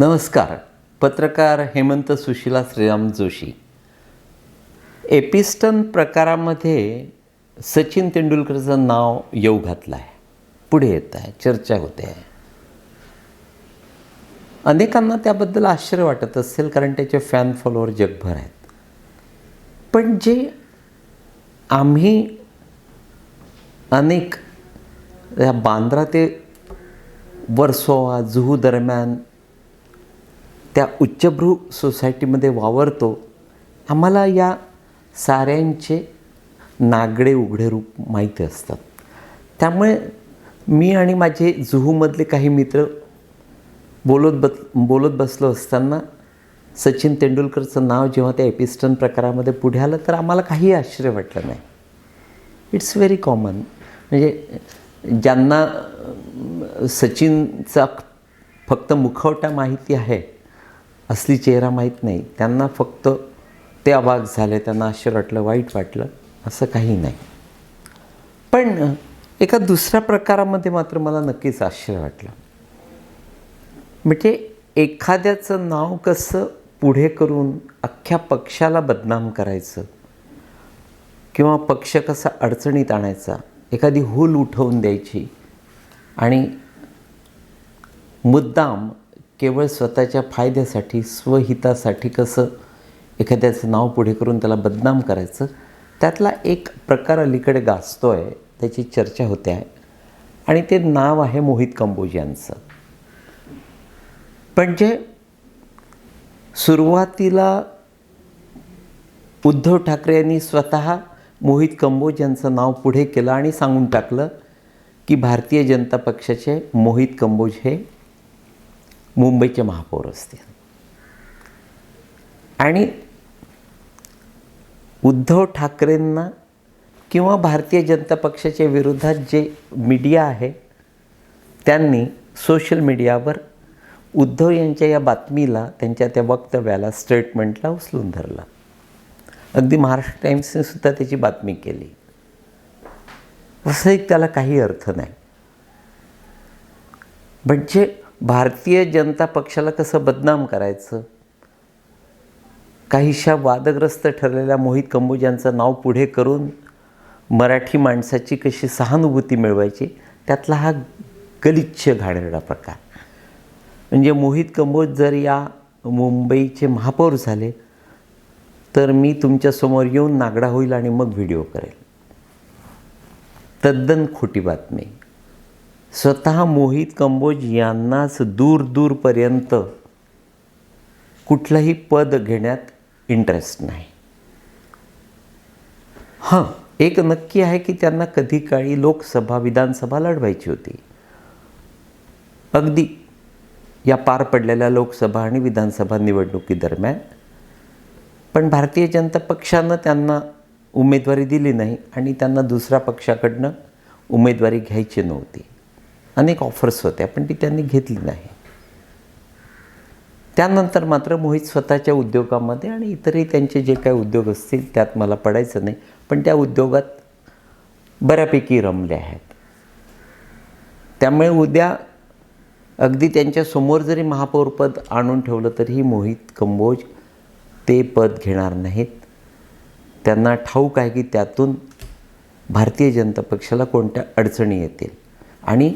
नमस्कार. पत्रकार हेमंत सुशिला श्रीराम जोशी. एपिस्टन प्रकारामध्ये सचिन तेंडुलकरचं नाव येऊ घातलं आहे पुढे येत आहे चर्चा होते. आहे अनेकांना त्याबद्दल आश्चर्य वाटत असेल कारण त्याचे फॅन फॉलोअर जगभर आहेत. पण जे आम्ही अनेक या बांद्रा ते वर्सोवा जुहू दरम्यान त्या उच्चभ्रू सोसायटीमध्ये वावरतो आम्हाला या साऱ्यांचे नागडे उघडे रूप माहिती असतात. त्यामुळे मी आणि माझे जुहूमधले काही मित्र बोलत बस बोलत बसलो असताना सचिन तेंडुलकरचं नाव जेव्हा त्या एपिस्टन प्रकारामध्ये पुढे आलं तर आम्हाला काही आश्चर्य वाटलं नाही. इट्स व्हेरी कॉमन म्हणजे ज्यांना सचिनचा फक्त मुखवटा माहिती आहे असली चेहरा माहीत नाही. त्यांना फक्त ते अवाक झाले त्यांना आश्चर्य वाटलं वाईट वाटलं असं काही नाही. पण एका दुसऱ्या प्रकारामध्ये मात्र मला नक्कीच आश्चर्य वाटलं. म्हणजे एखाद्याचं नाव कसं पुढे करून अख्ख्या पक्षाला बदनाम करायचं किंवा पक्ष कसा अडचणीत आणायचा एखादी हूल उठवून द्यायची आणि मुद्दाम केवळ स्वतःच्या फायद्यासाठी स्वहितासाठी कसं एखाद्याचं नाव पुढे करून त्याला बदनाम करायचं त्यातला एक प्रकार अलीकडे गाजतो आहे त्याची चर्चा होते आहे. आणि ते नाव आहे मोहित कंबोज यांचं. पण जे सुरुवातीला उद्धव ठाकरे यांनी स्वतः मोहित कंबोज यांचं नाव पुढे केलं आणि सांगून टाकलं की भारतीय जनता पक्षाचे मोहित कंबोज हे मुंबईचे महापौर असतील आणि उद्धव ठाकरेंना किंवा भारतीय जनता पक्षाच्या विरोधात जे मीडिया आहे त्यांनी सोशल मीडियावर उद्धव यांच्या या बातमीला त्यांच्या त्या वक्तव्याला स्टेटमेंटला उचलून धरला. अगदी महाराष्ट्र टाईम्सने सुद्धा त्याची बातमी केली. असंही त्याला काही अर्थ नाही. म्हणजे भारतीय जनता पक्षाला कसं बदनाम करायचं? काहीशा वादग्रस्त ठरलेल्या मोहित कंबोज यांचं नाव पुढे करून मराठी माणसाची कशी सहानुभूती मिळवायची त्यातला हा गलिच्छ घाणेरडा प्रकार. म्हणजे मोहित कंबोज जर या मुंबईचे महापौर झाले तर मी तुमच्यासमोर येऊन नागडा होईल आणि मग व्हिडिओ करेल. तद्दन खोटी बातमी. स्वतः मोहित कंबोज यांनाच दूर दूरपर्यंत कुठलंही पद घेण्यात इंटरेस्ट नाही. हां एक नक्की आहे की त्यांना कधी काळी लोकसभा विधानसभा लढवायची होती. अगदी या पार पडलेल्या लोकसभा आणि विधानसभा निवडणुकीदरम्यान. पण भारतीय जनता पक्षानं त्यांना उमेदवारी दिली नाही आणि त्यांना दुसऱ्या पक्षाकडनं उमेदवारी घ्यायची नव्हती. अनेक ऑफर्स होत्या पण ती त्यांनी घेतली नाही. त्यानंतर मात्र मोहित स्वतःच्या उद्योगामध्ये आणि इतरही त्यांचे जे काही उद्योग असतील त्यात मला पडायचं नाही पण त्या उद्योगात बऱ्यापैकी रमले आहेत. त्यामुळे उद्या अगदी त्यांच्यासमोर जरी महापौरपद आणून ठेवलं तरीही मोहित कंबोज ते पद घेणार नाहीत. त्यांना ठाऊक आहे की त्यातून भारतीय जनता पक्षाला कोणत्या अडचणी येतील? आणि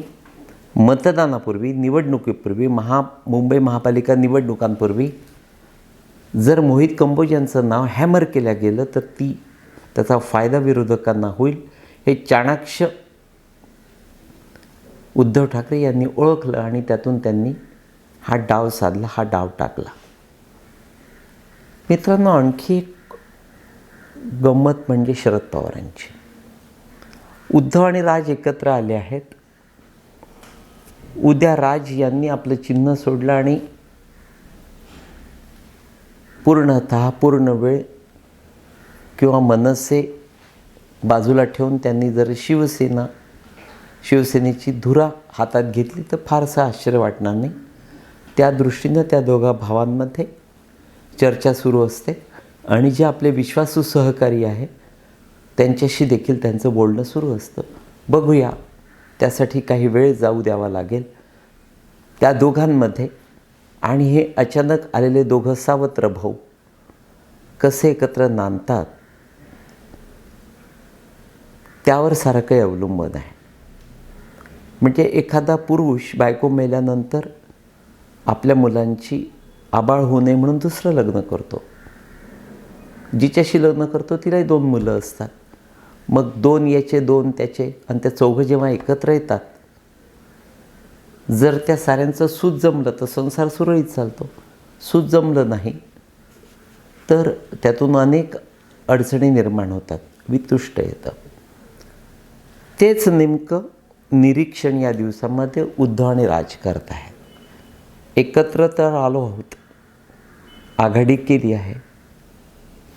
मतदानापूर्वी निवडणुकीपूर्वी महा मुंबई महापालिका निवडणुकांपूर्वी जर मोहित कंबोज यांचं नाव हॅमर केल्या गेलं तर ती त्याचा फायदा विरोधकांना होईल हे चाणाक्ष उद्धव ठाकरे यांनी ओळखलं आणि त्यातून त्यांनी हा डाव साधला हा डाव टाकला. मित्रांनो आणखी एक गंमत म्हणजे शरद पवारांची. उद्धव आणि राज एकत्र आले आहेत. उद्या राज यांनी आपलं चिन्ह सोडलं आणि पूर्णत पूर्ण वेळ किंवा मनसे बाजूला ठेवून त्यांनी जर शिवसेना शिवसेनेची धुरा हातात घेतली तर फारसं आश्चर्य वाटणार नाही. त्या दृष्टीनं त्या दोघा भावांमध्ये चर्चा सुरू असते आणि जे आपले विश्वासू सहकारी आहे त्यांच्याशी देखील त्यांचं बोलणं सुरू असतं. बघूया. त्यासाठी काही वेळ जाऊ द्यावा लागेल. त्या दोघांमध्ये आणि हे अचानक आलेले दोघं सावत्र भाऊ कसे एकत्र नांदतात त्यावर सारं काही अवलंबून आहे. म्हणजे एखादा पुरुष बायको मेल्यानंतर आपल्या मुलांची आबाळ होऊ नये म्हणून दुसरं लग्न करतो. जिच्याशी लग्न करतो तिलाही दोन मुलं असतात. मग दोन याचे दोन त्याचे आणि त्या चौघं जेव्हा एकत्र येतात जर त्या साऱ्यांचं सूत जमलं तर संसार सुरळीत चालतो. सूत जमलं नाही तर त्यातून अनेक अडचणी निर्माण होतात वितुष्ट येतं. तेच नेमकं निरीक्षण या दिवसामध्ये उद्धव आणि राज करत आहेत. एकत्र तर आलो आहोत आघाडी केली आहे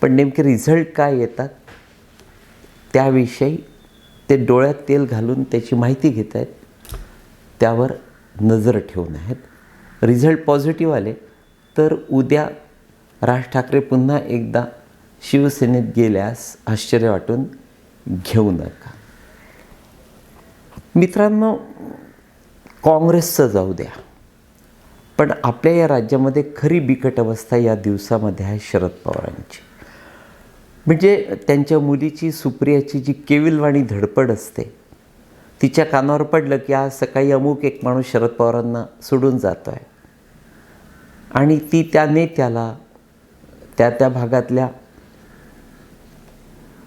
पण नेमके रिझल्ट काय येतात त्याविषयी ते डोळ्यात तेल घालून त्याची माहिती घेत आहेत. त्यावर नजर ठेवून आहेत. रिझल्ट पॉझिटिव्ह आले तर उद्या राज ठाकरे पुन्हा एकदा शिवसेनेत गेल्यास आश्चर्य वाटून घेऊ नका. मित्रांनो काँग्रेसचं जाऊ द्या. पण आपल्या या राज्यामध्ये खरी बिकट अवस्था या दिवसामध्ये आहे शरद पवारांची. म्हणजे त्यांच्या मुलीची सुप्रियाची जी केविलवाणी धडपड असते तिच्या कानावर पडलं की आज सकाळी अमुक एक माणूस शरद पवारांना सोडून जातो आहे आणि ती त्या नेत्याला त्या त्या भागातल्या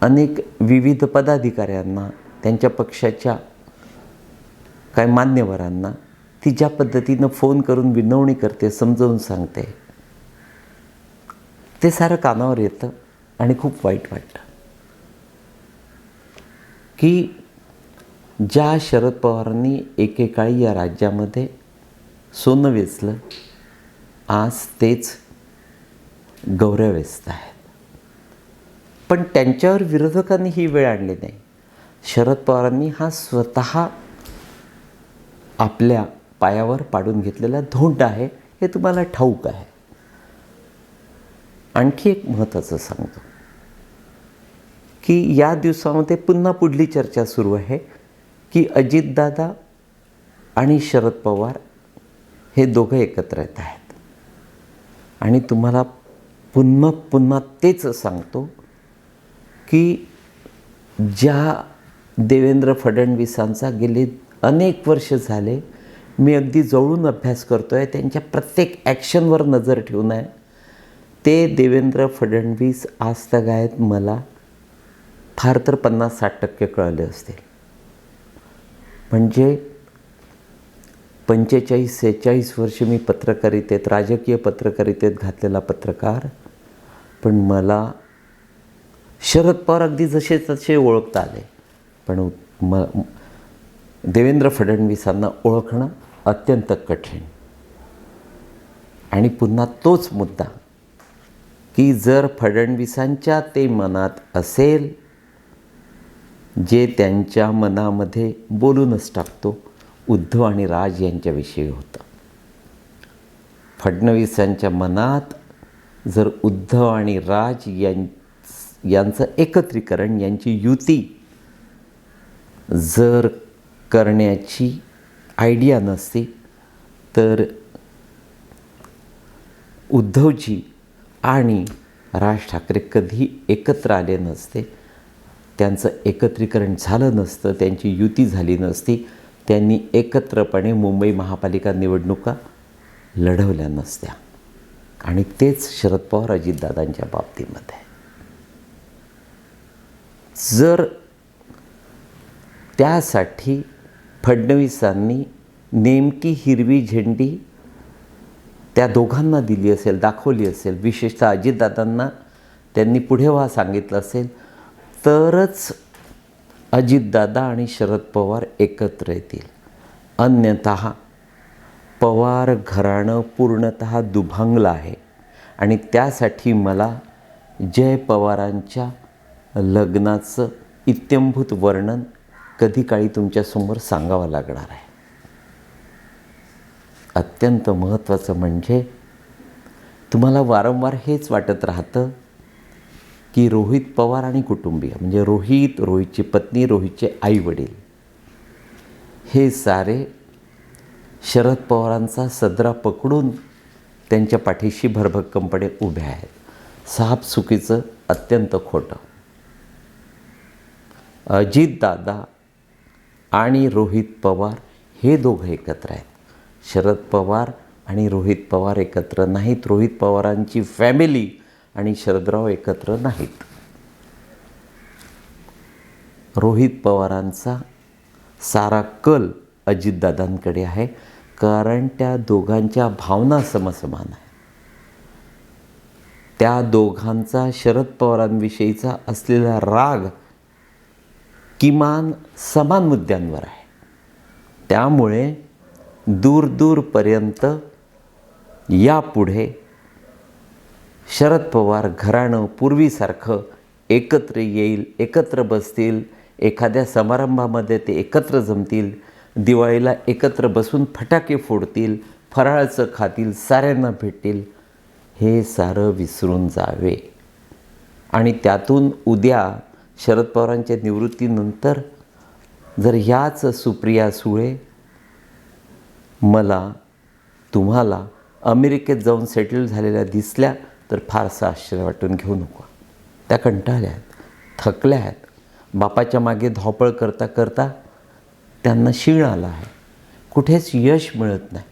अनेक विविध पदाधिकाऱ्यांना त्यांच्या पक्षाच्या काय मान्यवरांना ती ज्या पद्धतीनं फोन करून विनवणी करते समजावून सांगते ते सारं कानावर येतं. आणि खूप वाईट वाटतं. की ज्या शरद पवारांनी एकेकाळी या राज्यामध्ये सोनं वेचलं आज तेच गौरव वेचत आहेत. पण त्यांच्यावर विरोधकांनी ही वेळ आणली नाही. शरद पवारांनी हा स्वतः आपल्या पायावर पाडून घेतलेला धोंड आहे हे तुम्हाला ठाऊक आहे. आणखी एक महत्त्वाचं सांगतो. की या दिवसामध्ये पुन्हा पुढली चर्चा सुरू आहे की अजितदादा आणि शरद पवार हे दोघं एकत्र येत आहेत. आणि तुम्हाला पुन्हा पुन्हा तेच सांगतो की ज्या देवेंद्र फडणवीसांचा गेले अनेक वर्ष झाले मी अगदी जवळून अभ्यास करतो आहे त्यांच्या प्रत्येक ॲक्शनवर नजर ठेवून आहे. ते देवेंद्र फडणवीस आज तक आहेत मला फार तर पन्नास साठ टक्के कळले असतील. म्हणजे पंचेचाळीस सेहेचाळीस वर्ष मी पत्रकारितेत राजकीय पत्रकारितेत घातलेला पत्रकार पण मला शरद पवार अगदी जसे तसे ओळखता आले. पण म देवेंद्र फडणवीसांना ओळखणं अत्यंत कठीण. आणि पुन्हा तोच मुद्दा की जर फडणवीसांच्या ते मनात असेल जे त्यांच्या मनामध्ये बोलूनच टाकतो उद्धव आणि राज यांच्याविषयी होतं. फडणवीसांच्या मनात जर उद्धव आणि राज यां यांचं एकत्रीकरण यांची युती जर करण्याची आयडिया नसते तर उद्धवजी आणि राज ठाकरे कधी एकत्र आले नसते त्यांचं एकत्रीकरण झालं नसतं त्यांची युती झाली नसती त्यांनी एकत्रपणे मुंबई महापालिका निवडणुका लढवल्या नसत्या. आणि तेच शरद पवार अजितदादांच्या बाबतीमध्ये. जर त्यासाठी फडणवीसांनी नेमकी हिरवी झेंडी त्या दोघांना दिली असेल दाखवली असेल विशेषतः अजितदादांना त्यांनी पुढे व्हा सांगितलं असेल तरच अजितदादा आणि शरद पवार एकत्र येतील. अन्यतः पवार घराणं पूर्णतः दुभांगलं आहे. आणि त्यासाठी मला जय पवारांच्या लग्नाचं इत्यंभूत वर्णन कधी काळी तुमच्यासमोर सांगावं लागणार आहे. अत्यंत महत्त्वाचं म्हणजे तुम्हाला वारंवार हेच वाटत राहतं की रोहित पवार आणि कुटुंबीय म्हणजे रोहित रोहितची पत्नी रोहितचे आई वडील हे सारे शरद पवारांचा सदरा पकडून त्यांच्या पाठीशी भरभक्कमपणे उभे आहेत. साप चुकीचं अत्यंत खोटं. अजित दादा आणि रोहित पवार हे दोघं एकत्र आहेत. शरद पवार आणि रोहित पवार एकत्र नाहीत. रोहित पवारांची फॅमिली आणि शरदराव एकत्र नाहीत. रोहित पवारांचा सारा कल अजितदादांकडे आहे. कारण त्या दोघांच्या भावना समसमान आहे त्या दोघांचा शरद पवारांविषयीचा असलेला राग किमान समान मुद्द्यांवर आहे. त्यामुळे दूरदूरपर्यंत यापुढे शरद पवार घराणं पूर्वीसारखं एकत्र येईल एकत्र बसतील एखाद्या समारंभामध्ये ते एकत्र जमतील दिवाळीला एकत्र बसून फटाके फोडतील फराळाचं खातील साऱ्यांना भेटतील हे सारं विसरून जावे. आणि त्यातून उद्या शरद पवारांच्या निवृत्तीनंतर जर ह्याच सुप्रिया सुळे मला तुम्हाला अमेरिकेत जाऊन सेटल झालेल्या दिसल्या तर फारसं आश्चर्य वाटून घेऊ नको. त्या कंटाळल्या आहेत थकल्या आहेत. बापाच्या मागे धावपळ करता करता त्यांना शीण आला आहे. कुठेच यश मिळत नाही.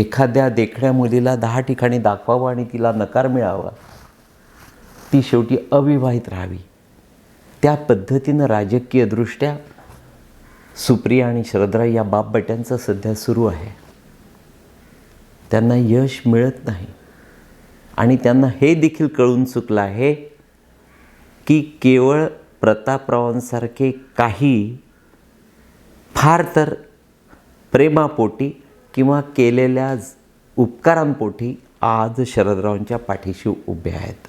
एखाद्या देखण्या मुलीला दहा ठिकाणी दाखवावं आणि तिला नकार मिळावा ती शेवटी अविवाहित राहावी. त्या पद्धतीनं राजकीयदृष्ट्या सुप्रिया आणि शरदराव या बापबट्यांचं सध्या सुरू आहे. त्यांना यश मिळत नाही. आणि त्यांना हे देखील कळून चुकलं आहे की केवळ प्रतापरावांसारखे काही फार तर प्रेमापोटी किंवा केलेल्या उपकारांपोटी आज शरदरावांच्या पाठीशी उभे आहेत.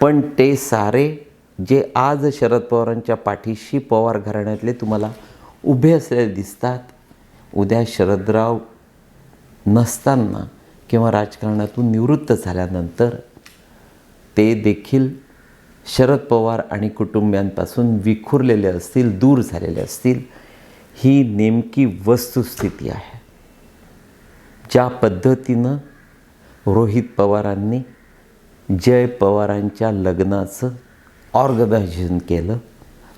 पण ते सारे जे आज शरद पवारांच्या पाठीशी पवार घराण्यातले तुम्हाला उभे असलेले दिसतात उद्या शरदराव नसताना किंवा राजकारणातून निवृत्त झाल्यानंतर ते देखील शरद पवार आणि कुटुंबियांपासून विखुरलेले असतील दूर झालेले असतील ही नेमकी वस्तुस्थिती आहे. ज्या पद्धतीनं रोहित पवारांनी जय पवारांच्या लग्नाचं ऑर्गनायझेशन केलं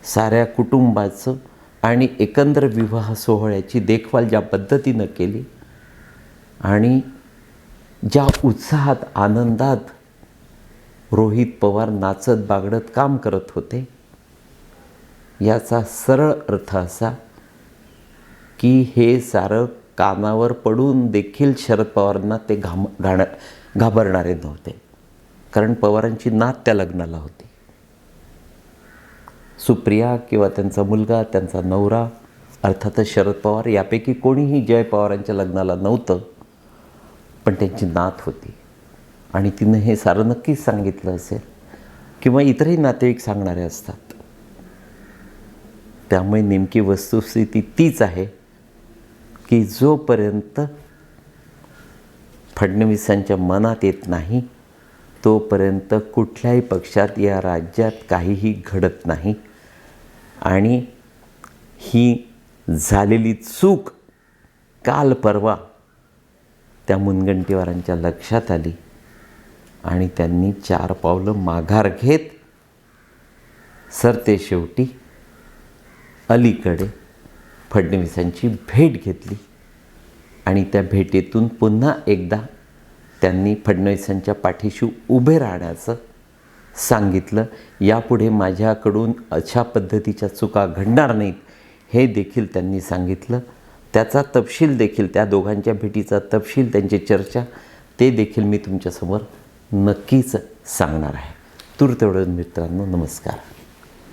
साऱ्या कुटुंबाचं आणि एकंदर विवाह सोहळ्याची देखभाल ज्या पद्धतीनं केली आणि ज्या उत्साहात आनंदात रोहित पवार नाचत बागडत काम करत होते याचा सरळ अर्थ असा की हे सारं कानावर पडून देखील शरद पवारांना ते घाम घाण घाबरणारे नव्हते. कारण पवारांची नात त्या लग्नाला होती. सुप्रिया किंवा त्यांचा मुलगा त्यांचा नवरा अर्थातच शरद पवार यापैकी कोणीही जय पवारांच्या लग्नाला नव्हतं पण त्यांची नात होती. आणि तिनं हे सारं नक्कीच सांगितलं असेल किंवा इतरही नातेवाईक सांगणारे असतात. त्यामुळे नेमकी वस्तुस्थिती तीच आहे की जोपर्यंत फडणवीसांच्या मनात येत नाही तोपर्यंत कुठल्याही पक्षात या राज्यात काहीही घडत नाही. आणि ही झालेली चूक काल परवा त्या मुनगंटीवारांच्या लक्षात आली आणि त्यांनी चार पावलं माघार घेत सरते शेवटी अलीकडे फडणवीसांची भेट घेतली. आणि त्या भेटीतून पुन्हा एकदा त्यांनी फडणवीसांच्या पाठीशी उभे राहण्याचं सांगितलं यापुढे माझ्याकडून अशा पद्धतीच्या चुका घडणार नाहीत. हे देखील त्यांनी सांगितलं. त्याचा तपशील देखील त्या दोघांच्या भेटीचा तपशील त्यांची चर्चा ते देखील मी तुमच्यासमोर नक्कीच सांगणार आहे. तूर तेवढं मित्रांनो नमस्कार.